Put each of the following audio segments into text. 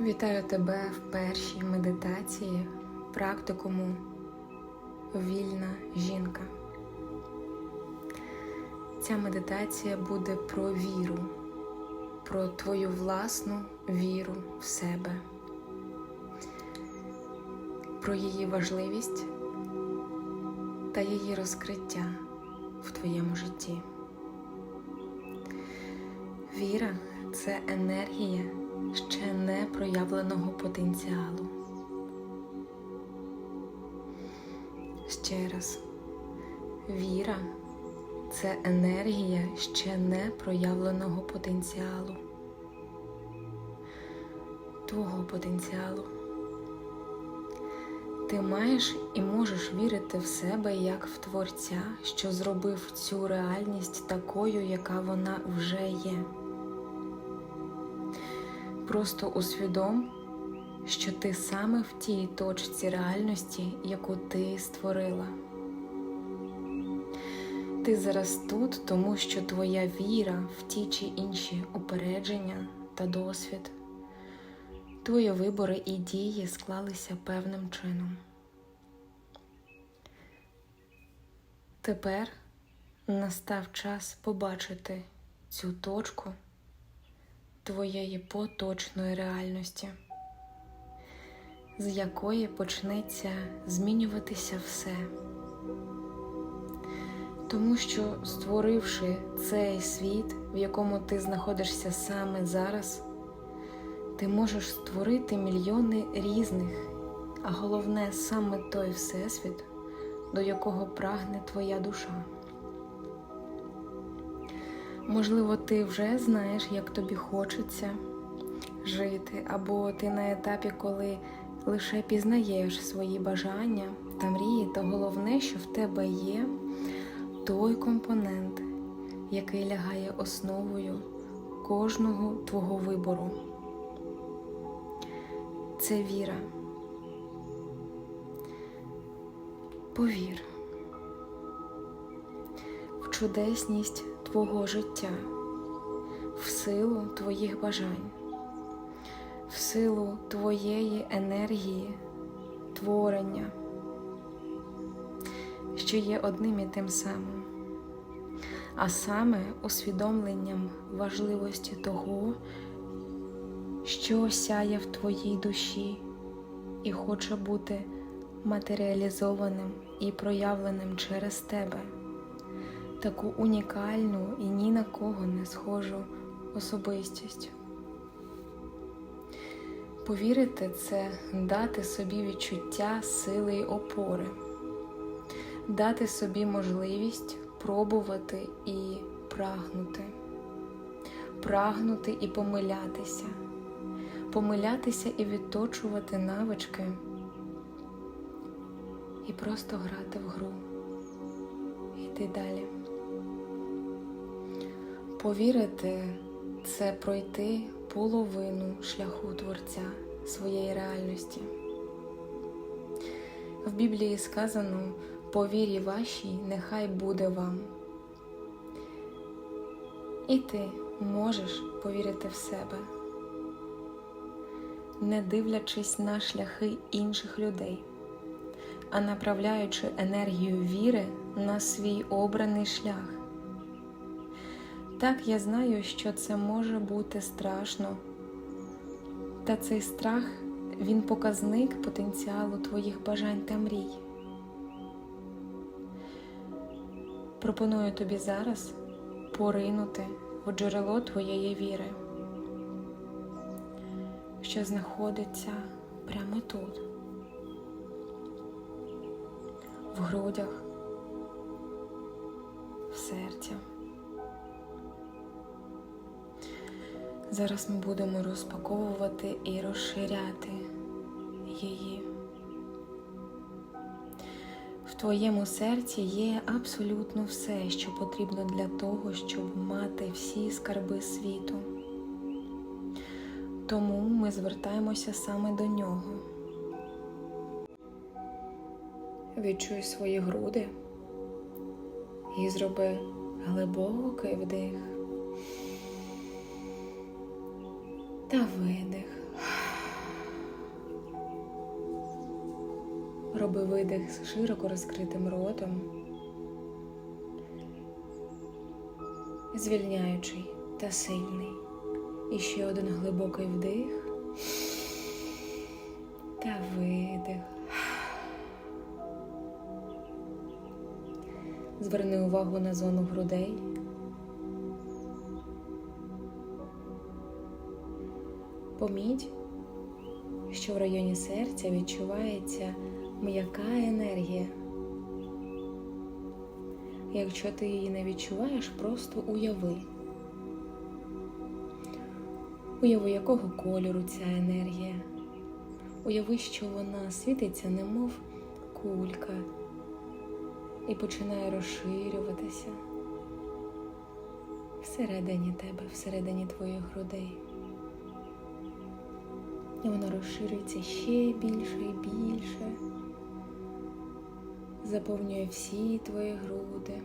Вітаю тебе в першій медитації практикуму Вільна жінка. Ця медитація буде про віру, про твою власну віру в себе, про її важливість та її розкриття в твоєму житті. Віра це енергія ще не проявленого потенціалу. Ще раз, віра це енергія ще не проявленого потенціалу, твого потенціалу. Ти маєш і можеш вірити в себе як в Творця, що зробив цю реальність такою, яка вона вже є. Просто усвідом, що ти саме в тій точці реальності, яку ти створила. Ти зараз тут, тому що твоя віра в ті чи інші упередження та досвід, твої вибори і дії склалися певним чином. Тепер настав час побачити цю точку твоєї поточної реальності, з якої почнеться змінюватися все. Тому що, створивши цей світ, в якому ти знаходишся саме зараз, ти можеш створити мільйони різних, а головне саме той всесвіт, до якого прагне твоя душа. Можливо, ти вже знаєш, як тобі хочеться жити, або ти на етапі, коли лише пізнаєш свої бажання та мрії, та головне, що в тебе є той компонент, який лягає основою кожного твого вибору. Це віра. Повір в чудесність твого життя, в силу твоїх бажань, в силу твоєї енергії, творення, що є одним і тим самим, а саме усвідомленням важливості того, що сяє в твоїй душі і хоче бути матеріалізованим і проявленим через тебе таку унікальну і ні на кого не схожу особистість. Повірити це дати собі відчуття сили й опори, дати собі можливість пробувати і прагнути, прагнути і помилятися, помилятися і відточувати навички, і просто грати в гру, йти далі. Повірити це пройти половину шляху Творця своєї реальності. В Біблії сказано по вірі вашій нехай буде вам. І ти можеш повірити в себе, не дивлячись на шляхи інших людей, а направляючи енергію віри на свій обраний шлях. Так, я знаю, що це може бути страшно, та цей страх він показник потенціалу твоїх бажань та мрій. Пропоную тобі зараз поринути у джерело твоєї віри, що знаходиться прямо тут, в грудях, в серці. Зараз ми будемо розпаковувати і розширяти її. В твоєму серці є абсолютно все, що потрібно для того, щоб мати всі скарби світу. Тому ми звертаємося саме до нього. Відчуй свої груди і зроби глибокий вдих та видих. Роби видих з широко розкритим ротом, звільняючий та сильний. І ще один глибокий вдих та видих. Зверни увагу на зону грудей. Поміть, що в районі серця відчувається м'яка енергія. Якщо ти її не відчуваєш, просто уяви. Уяви, якого кольору ця енергія. Уяви, що вона світиться, немов кулька, і починає розширюватися всередині тебе, всередині твоїх грудей. І вона розширюється ще більше і більше, заповнює всі твої груди.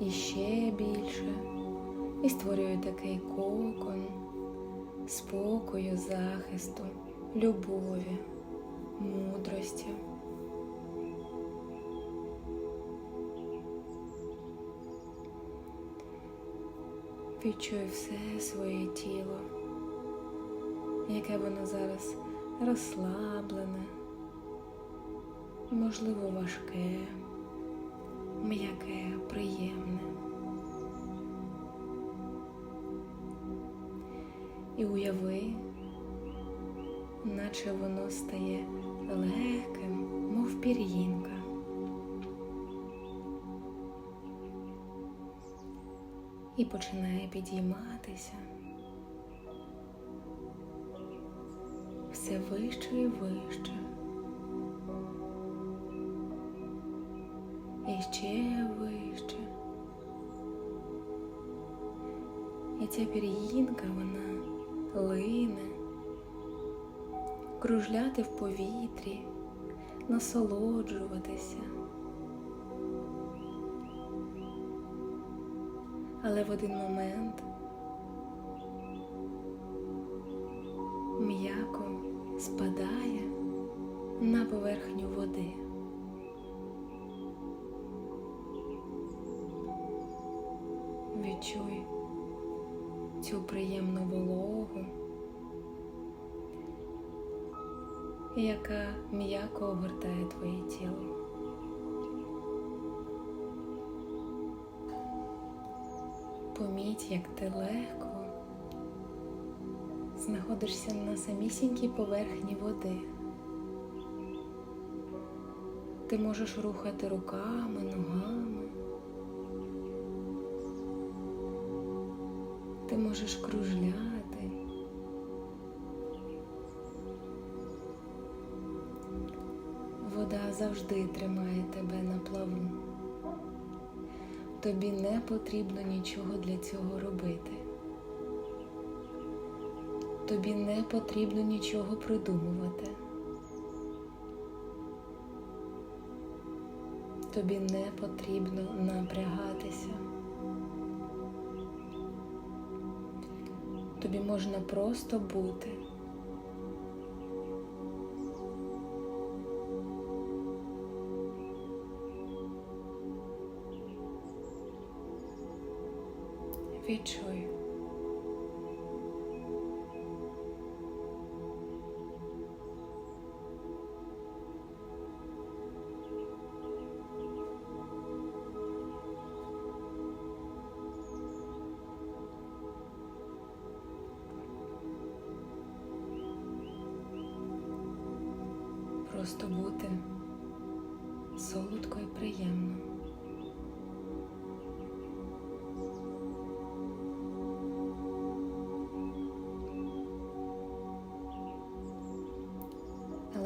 І ще більше, і створює такий кокон спокою, захисту, любові, мудрості. Відчуй все своє тіло яке воно зараз розслаблене, можливо, важке, м'яке, приємне. І уяви, наче воно стає легким, мов пір'їнка. І починає підійматися. Все вище і вище. І ще вище. І ця пір'їнка вона лине, кружляти в повітрі, насолоджуватися. Але в один момент спадає на поверхню води. Відчуй цю приємну вологу, яка м'яко огортає твоє тіло. Поміть, як ти легко знаходишся на самісінькій поверхні води. Ти можеш рухати руками, ногами. Ти можеш кружляти. Вода завжди тримає тебе на плаву. Тобі не потрібно нічого для цього робити. Тобі не потрібно нічого придумувати. Тобі не потрібно напрягатися. Тобі можна просто бути. Відчуй.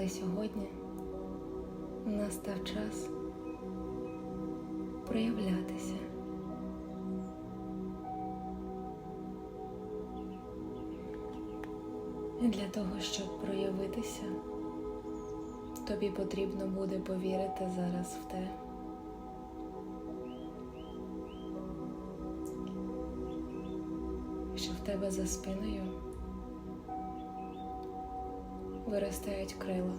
Але сьогодні настав час проявлятися. І для того, щоб проявитися, тобі потрібно буде повірити зараз в те, що в тебе за спиною виростають крила.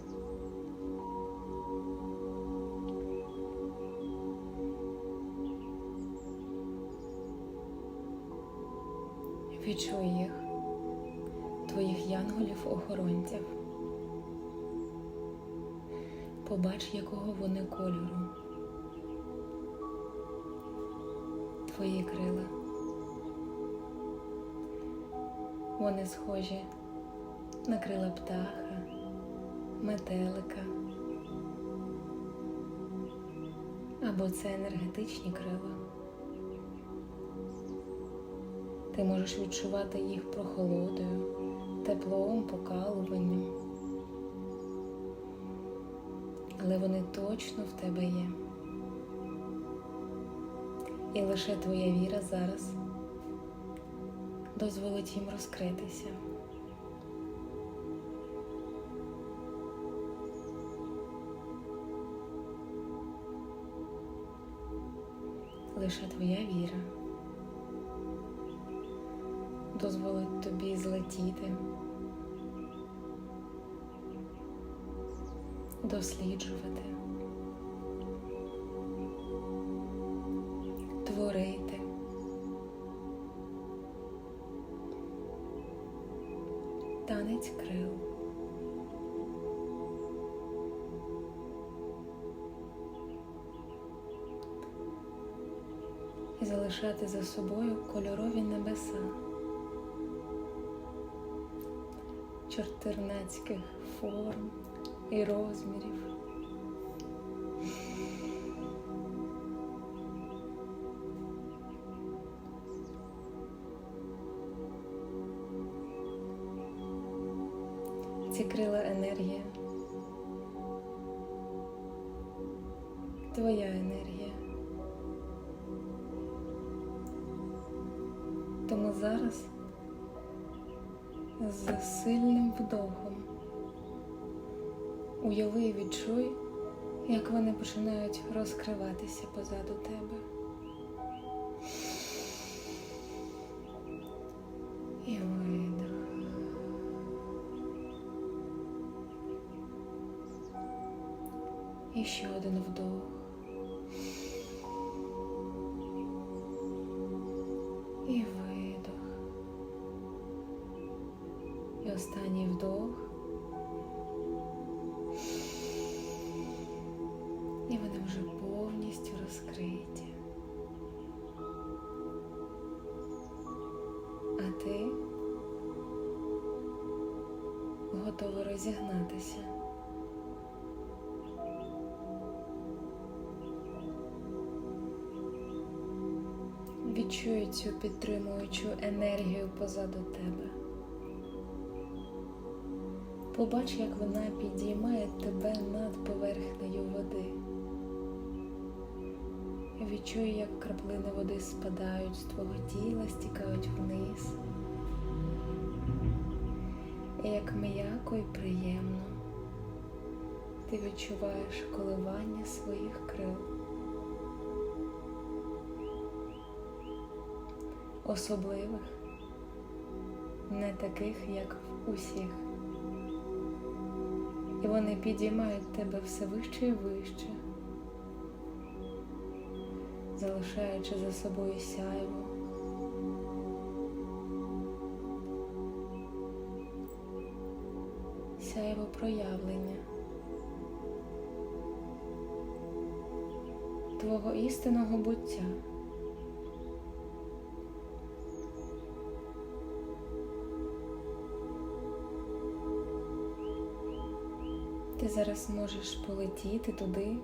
Відчуй їх, твоїх янголів-охоронців. Побач, якого вони кольору. Твої крила. Вони схожі на крила птах метелика. Або це енергетичні крила. Ти можеш відчувати їх прохолодою, теплом, покалуванням. Але вони точно в тебе є. І лише твоя віра зараз дозволить їм розкритися. Лише твоя віра. Дозволить тобі злетіти, досліджувати, залишати за собою кольорові небеса. чотирнацьких форм і розмірів. Ці крила енергія. Твоя енергія. Зараз з сильним вдохом. Уяви і відчуй, як вони починають розкриватися позаду тебе. І видох. І ще один вдох. Відчуй цю підтримуючу енергію позаду тебе. Побач, як вона підіймає тебе над поверхнею води. Відчуй, як краплини води спадають з твого тіла, стікають вниз. І як м'яко і приємно ти відчуваєш коливання своїх крил. Особливих, не таких, як в усіх. І вони підіймають тебе все вище і вище, залишаючи за собою сяйво. Сяйво проявлення твого істинного буття. Ти зараз можеш полетіти туди,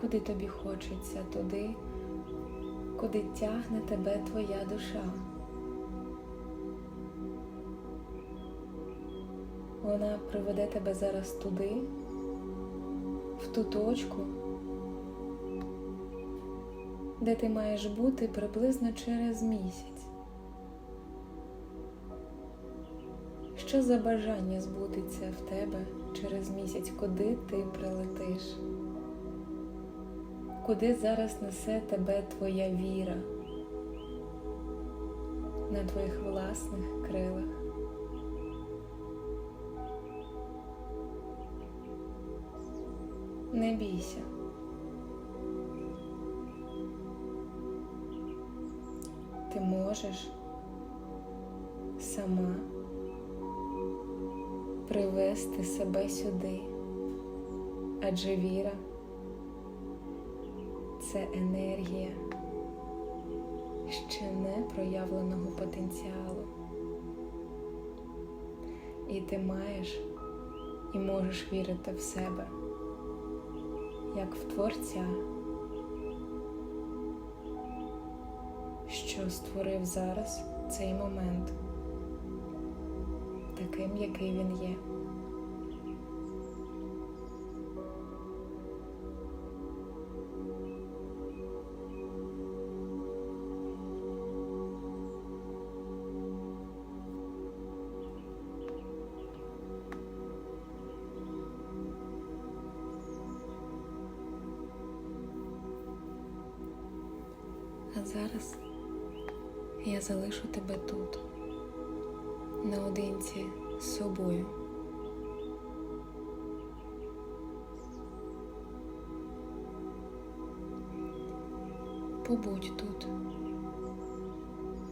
куди тобі хочеться, туди, куди тягне тебе твоя душа. Вона приведе тебе зараз туди, в ту точку, де ти маєш бути приблизно через місяць. Що за бажання збудеться в тебе через місяць, куди ти прилетиш? Куди зараз несе тебе твоя віра на твоїх власних крилах? Не бійся. Ти можеш сама привести себе сюди, адже віра це енергія ще не проявленого потенціалу. І ти маєш і можеш вірити в себе, як в Творця, що створив зараз цей момент, таким, який він є. А зараз я залишу тебе тут, наодинці з собою. Побудь тут,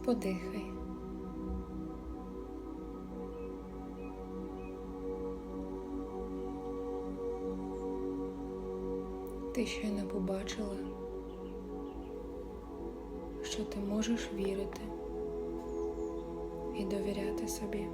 подихай. Ти щойно побачила що ти можеш вірити і довіряти собі.